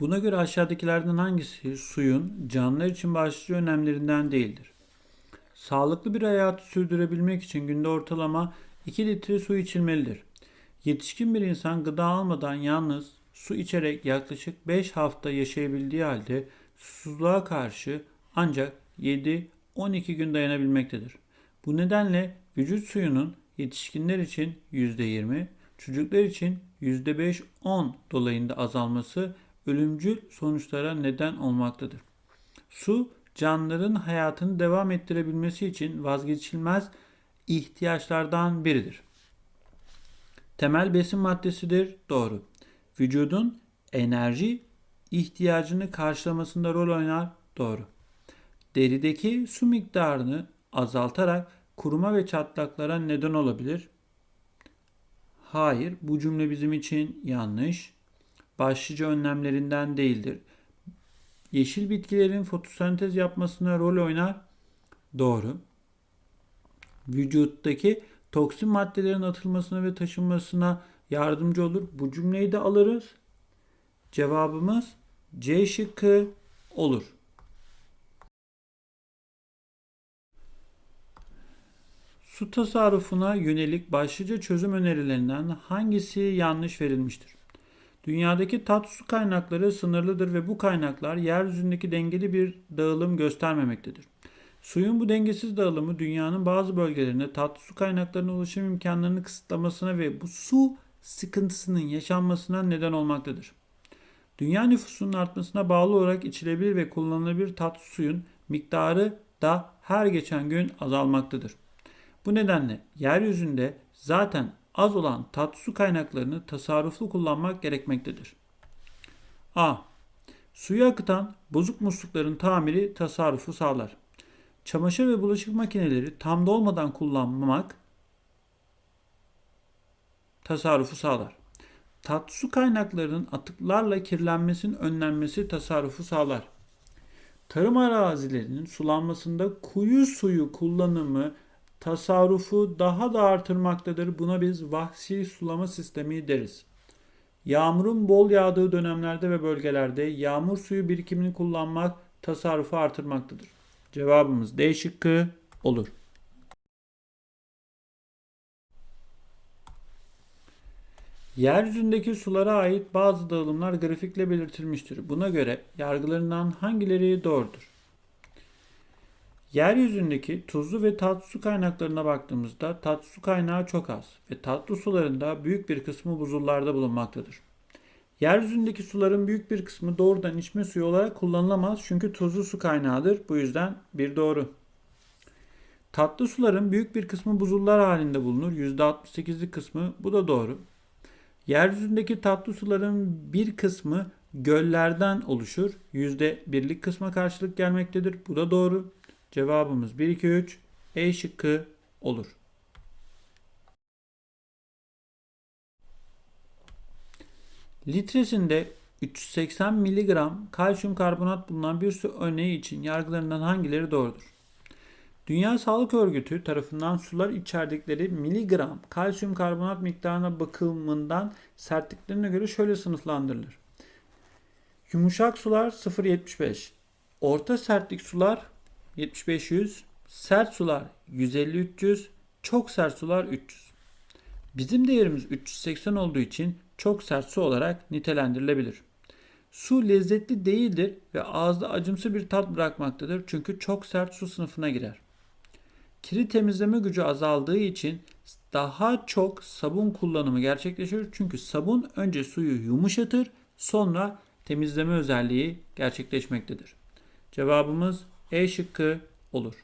Buna göre aşağıdakilerden hangisi suyun canlılar için başlıca önemlerinden değildir? Sağlıklı bir hayatı sürdürebilmek için günde ortalama 2 litre su içilmelidir. Yetişkin bir insan gıda almadan yalnız su içerek yaklaşık 5 hafta yaşayabildiği halde susuzluğa karşı ancak 7-12 gün dayanabilmektedir. Bu nedenle vücut suyunun yetişkinler için %20, çocuklar için %5-10 dolayında azalması ölümcül sonuçlara neden olmaktadır. Su, canlıların hayatını devam ettirebilmesi için vazgeçilmez ihtiyaçlardan biridir. Temel besin maddesidir. Doğru. Vücudun enerji ihtiyacını karşılamasında rol oynar. Doğru. Derideki su miktarını azaltarak kuruma ve çatlaklara neden olabilir. Hayır, bu cümle bizim için yanlış. Başlıca önlemlerinden değildir. Yeşil bitkilerin fotosentez yapmasına rol oynar. Doğru. Vücuttaki toksin maddelerin atılmasına ve taşınmasına yardımcı olur. Bu cümleyi de alırız. Cevabımız C şıkkı olur. Su tasarrufuna yönelik başlıca çözüm önerilerinden hangisi yanlış verilmiştir? Dünyadaki tatlı su kaynakları sınırlıdır ve bu kaynaklar yeryüzündeki dengeli bir dağılım göstermemektedir. Suyun bu dengesiz dağılımı dünyanın bazı bölgelerinde tatlı su kaynaklarına ulaşım imkanlarını kısıtlamasına ve bu su sıkıntısının yaşanmasına neden olmaktadır. Dünya nüfusunun artmasına bağlı olarak içilebilir ve kullanılabilir tatlı suyun miktarı da her geçen gün azalmaktadır. Bu nedenle yeryüzünde zaten az olan tatlı su kaynaklarını tasarruflu kullanmak gerekmektedir. A. Suyu akıtan bozuk muslukların tamiri tasarrufu sağlar. Çamaşır ve bulaşık makineleri tam dolmadan kullanmak tasarrufu sağlar. Tatlı su kaynaklarının atıklarla kirlenmesinin önlenmesi tasarrufu sağlar. Tarım arazilerinin sulanmasında kuyu suyu kullanımı tasarrufu daha da artırmaktadır. Buna biz vahşi sulama sistemi deriz. Yağmurun bol yağdığı dönemlerde ve bölgelerde yağmur suyu birikimini kullanmak tasarrufu artırmaktadır. Cevabımız D şıkkı olur. Yeryüzündeki sulara ait bazı dağılımlar grafikle belirtilmiştir. Buna göre yargılarından hangileri doğrudur? Yeryüzündeki tuzlu ve tatlı su kaynaklarına baktığımızda tatlı su kaynağı çok az ve tatlı suların da büyük bir kısmı buzullarda bulunmaktadır. Yeryüzündeki suların büyük bir kısmı doğrudan içme suyu olarak kullanılamaz çünkü tuzlu su kaynağıdır. Bu yüzden bir doğru. Tatlı suların büyük bir kısmı buzullar halinde bulunur. %68'lik kısmı bu da doğru. Yeryüzündeki tatlı suların bir kısmı göllerden oluşur. %1'lik kısma karşılık gelmektedir. Bu da doğru. Cevabımız 1, 2, 3. E şıkkı olur. Litresinde 380 mg kalsiyum karbonat bulunan bir su örneği için yargılarından hangileri doğrudur? Dünya Sağlık Örgütü tarafından sular içerdikleri miligram kalsiyum karbonat miktarına bakımından sertliklerine göre şöyle sınıflandırılır. Yumuşak sular 0.75, orta sertlik sular 75-100, sert sular 150-300, çok sert sular 300. Bizim değerimiz 380 olduğu için çok sert su olarak nitelendirilebilir. Su lezzetli değildir ve ağızda acımsı bir tat bırakmaktadır çünkü çok sert su sınıfına girer. Kiri temizleme gücü azaldığı için daha çok sabun kullanımı gerçekleşir çünkü sabun önce suyu yumuşatır sonra temizleme özelliği gerçekleşmektedir. Cevabımız E şıkkı olur.